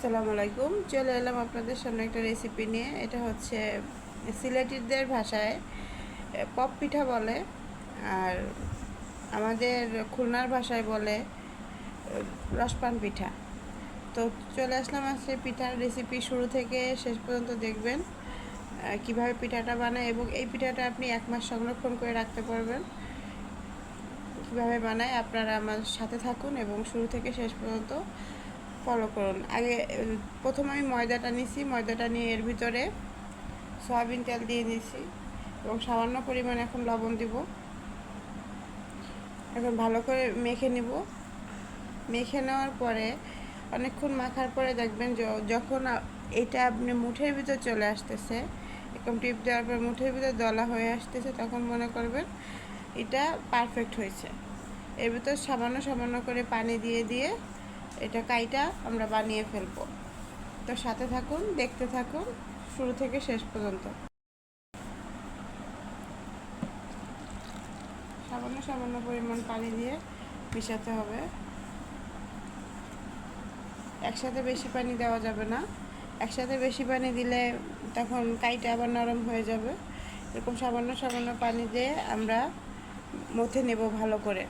আসসালামু আলাইকুম। চলে এলাম আপনাদের সামনে একটা রেসিপি নিয়ে। এটা হচ্ছে সিলেটিদের ভাষায় পপ পিঠা বলে। আর আমাদের খুলনার ভাষায় বলে রসপান পিঠা। তো চলে আসলাম আজকে পিঠার রেসিপি শুরু থেকে শেষ পর্যন্ত দেখবেন কীভাবে পিঠাটা বানায় এবং এই পিঠাটা আপনি এক মাস সংরক্ষণ করে রাখতে পারবেন। কীভাবে বানায় আপনারা আমার সাথে থাকুন এবং শুরু থেকে শেষ পর্যন্ত ফলো করুন। আগে, প্রথম আমি ময়দাটা নিছি, ময়দাটা নিয়ে এর ভিতরে সয়াবিন তেল দিয়ে নিছি এবং সামান্য পরিমাণ এখন লবণ দিব। এখন ভালো করে মেখে নিব। মেখে নেওয়ার পরে অনেকক্ষণ মাখার পরে দেখবেন যখন এটা আপনি মুঠের ভিতর চলে আসতেছে, এরকম টিপ দেওয়ার পর মুঠের ভিতর দলা হয়ে আসতেছে, তখন মনে করবেন এটা পারফেক্ট হয়েছে। এর ভিতর সামান্য সামান্য করে পানি দিয়ে দিয়ে এটা কাইটা আমরা বানিয়ে ফেলব। তো সাথে থাকুন, দেখতে থাকুন, শুরু থেকে শেষ পর্যন্ত। সামান্য সামান্য পরিমাণ পানি দিয়ে মিশাতে হবে। একসাথে বেশি পানি দেওয়া যাবে না। একসাথে বেশি পানি দিলে তখন কাইটা আবার নরম হয়ে যাবে। এরকম সামান্য সামান্য পানি দিয়ে আমরা মথে নেব ভালো করে।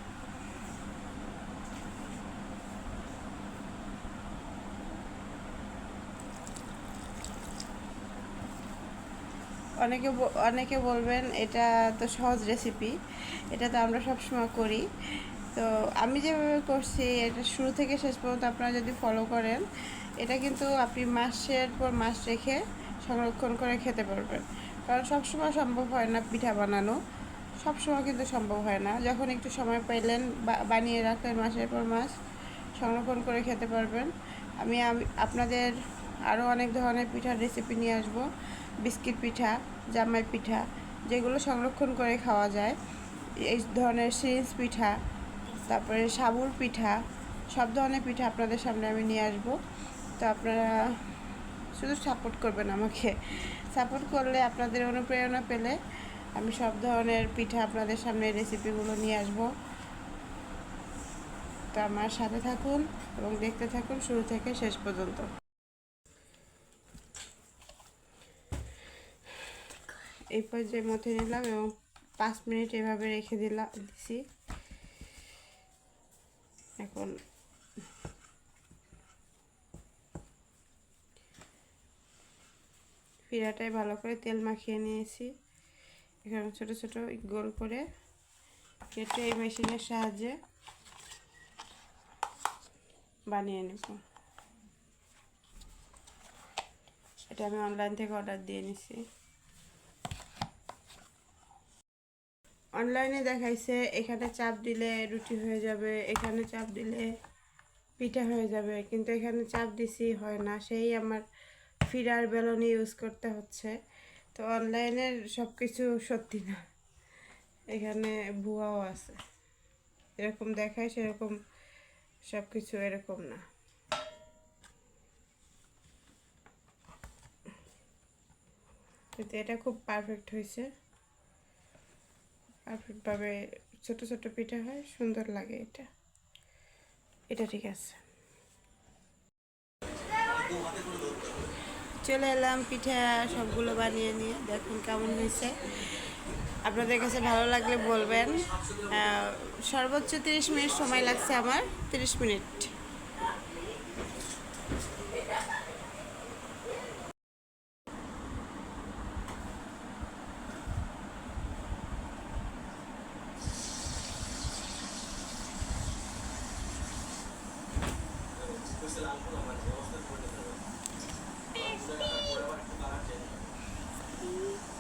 অনেকে অনেকে বলবেন এটা তো সহজ রেসিপি এটা তো আমরা সবসময় করি। তো আমি যেভাবে করছি, এটা শুরু থেকে শেষ পর্যন্ত আপনারা যদি ফলো করেন, এটা কিন্তু আপনি মাসের পর মাস রেখে সংরক্ষণ করে খেতে পারবেন। কারণ সবসময় সম্ভব হয় না পিঠা বানানো, সবসময় কিন্তু সম্ভব হয় না। যখন একটু সময় পাইলেন বানিয়ে রাখলেন মাসের পর মাস, সংরক্ষণ করে খেতে পারবেন। আমি, আপনাদের আরও অনেক ধরনের পিঠার রেসিপি নিয়ে আসব। বিস্কিট পিঠা, জামাই পিঠা, যেগুলো সংরক্ষণ করে খাওয়া যায়। এই ধরনের সিরিঞ্জ পিঠা, তারপরে সাবুর পিঠা, সব ধরনের পিঠা আপনাদের সামনে আমি নিয়ে আসব। তো আপনারা শুধু সাপোর্ট করবেন আমাকে। সাপোর্ট করলে আপনাদের অনুপ্রেরণা পেলে আমি সব ধরনের পিঠা আপনাদের সামনে রেসিপিগুলো নিয়ে আসব। তো আমার সাথে থাকুন এবং দেখতে থাকুন শুরু থেকে শেষ পর্যন্ত। এই পর্যায়ে মথে নিলাম এবং পাঁচ মিনিট এভাবে রেখে দিলাম দিছি। এখন পিড়াটায় ভালো করে তেল মাখিয়ে নিয়েছি। এখানে ছোট ছোট গোল করে কেটে এই মেশিনের সাহায্যে বানিয়ে নেব। এটা আমি অনলাইন থেকে অর্ডার দিয়ে নিছি। অনলাইনে দেখাইছে, এখানে চাপ দিলে রুটি হয়ে যাবে, এখানে চাপ দিলে পিঠা হয়ে যাবে, কিন্তু এখানে চাপ দিছি হয় না, সেই আমার ফিরার বেলনি ইউজ করতে হচ্ছে। তো অনলাইনের সব কিছু সত্যি না। এখানে ভুয়াও আছে। এরকম দেখায় সেরকম সব কিছু এরকম না। কিন্তু এটা খুব পারফেক্ট হয়েছে। পারফেক্টভাবে ছোট ছোট পিঠা হয়, সুন্দর লাগে এটা। এটা ঠিক আছে। চলে এলাম পিঠা সবগুলো বানিয়ে নিয়ে, দেখুন কেমন হয়েছে। আপনাদের কাছে ভালো লাগলে বলবেন। সর্বোচ্চ তিরিশ মিনিট সময় লাগছে আমার, তিরিশ মিনিট। Thank you.